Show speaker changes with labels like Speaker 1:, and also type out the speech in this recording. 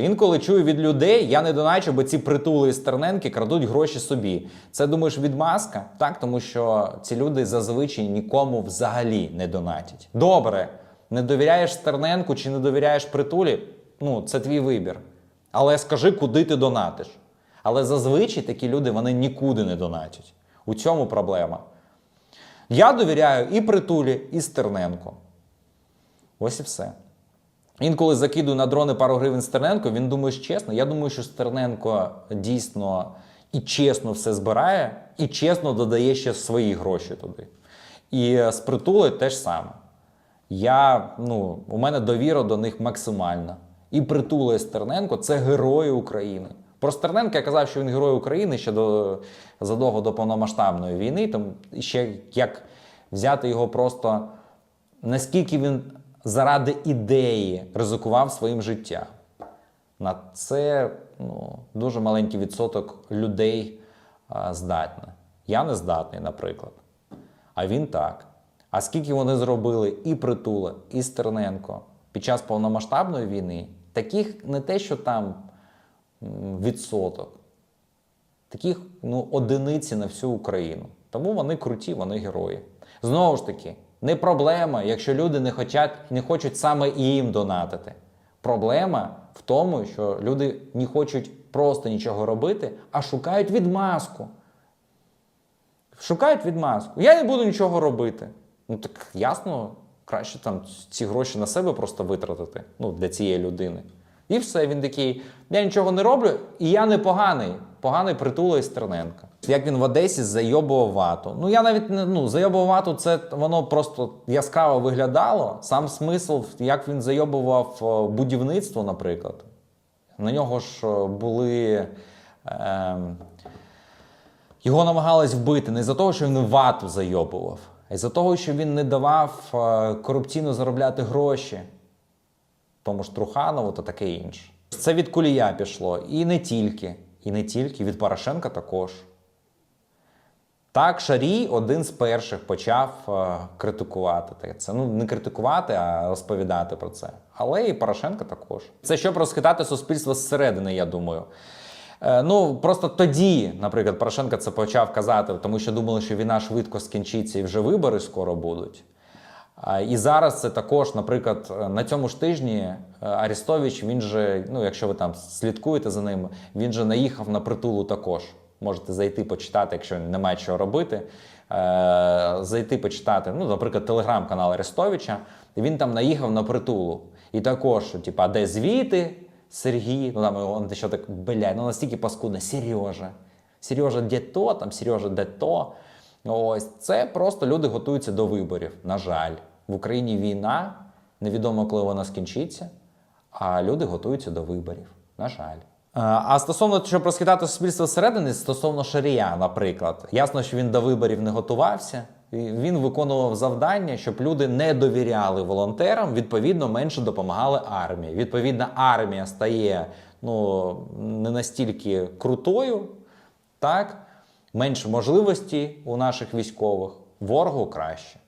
Speaker 1: Інколи чую від людей, я не доначу, бо ці притули із Стерненки крадуть гроші собі. Це думаєш відмазка? Так, тому що ці люди зазвичай нікому взагалі не донатять. Добре, не довіряєш Стерненку чи не довіряєш притулі? Ну, це твій вибір. Але скажи, куди ти донатиш. Але зазвичай такі люди вони нікуди не донатять. У цьому проблема. Я довіряю і притулі, і Стерненку. Ось і все. Інколи закидую на дрони пару гривень Стерненко, він думає що чесно. Я думаю, що Стерненко дійсно і чесно все збирає, і чесно додає ще свої гроші туди. І з притули теж саме. Я, ну, у мене довіра до них максимальна. І притула Стерненко це герої України. Про Стерненка я казав, що він герой України ще до, задовго до повномасштабної війни. Там ще як взяти його просто наскільки він заради ідеї ризикував своїм життям. На це ну, дуже маленький відсоток людей а, здатний. Я не здатний, наприклад. А він так. А скільки вони зробили і Притула, і Стерненко під час повномасштабної війни, таких не те, що там відсоток, таких ну, одиниці на всю Україну. Тому вони круті, вони герої. Знову ж таки, не проблема, якщо люди не хочуть, не хочуть саме їм донатити. Проблема в тому, що люди не хочуть просто нічого робити, а шукають відмазку. Шукають відмазку. Я не буду нічого робити. Ну так ясно, краще там ці гроші на себе просто витратити ну, для цієї людини. І все, він такий: я нічого не роблю, і я не поганий. Поганий притула Стерненка. Як він в Одесі зайобував вату. Ну я навіть не ну, зайобував вату, це воно просто яскраво виглядало. Сам смисл, як він зайобував е, будівництво, наприклад. На нього ж е, були. Е, його намагались вбити не за того, що він вату зайобував, а й за того, що він не давав е, корупційно заробляти гроші тому ж Труханову та таке інше. Це від Кулія пішло. І не тільки. І не тільки, від Порошенка також. Так, Шарій один з перших почав е, критикувати це. Ну, не критикувати, а розповідати про це. Але і Порошенко також. Це щоб розхитати суспільство зсередини, я думаю. Е, ну, просто тоді, наприклад, Порошенко це почав казати, тому що думали, що війна швидко скінчиться і вже вибори скоро будуть. І зараз це також, наприклад, е, на цьому ж тижні е, Арістович, він же, ну якщо ви там слідкуєте за ним, він же наїхав на притулу також. Можете зайти почитати, якщо немає чого робити. Е, зайти почитати, ну, наприклад, телеграм-канал Арестовича, він там наїхав на притулу. І також, що, типа, де звіти Сергій, ну там ще так, блядь, ну настільки паскудно, Сережа. Сережа де то, там Сережа де то. Ось це просто люди готуються до виборів. На жаль, в Україні війна, невідомо, коли вона скінчиться, а люди готуються до виборів. На жаль. Е, А стосовно щоб розхитати суспільство зсередини, стосовно Шарія, наприклад, ясно, що він до виборів не готувався. Він виконував завдання, щоб люди не довіряли волонтерам, відповідно, менше допомагали армії. Відповідно, армія стає ну, не настільки крутою, так? менше можливостей у наших військових, ворогу краще.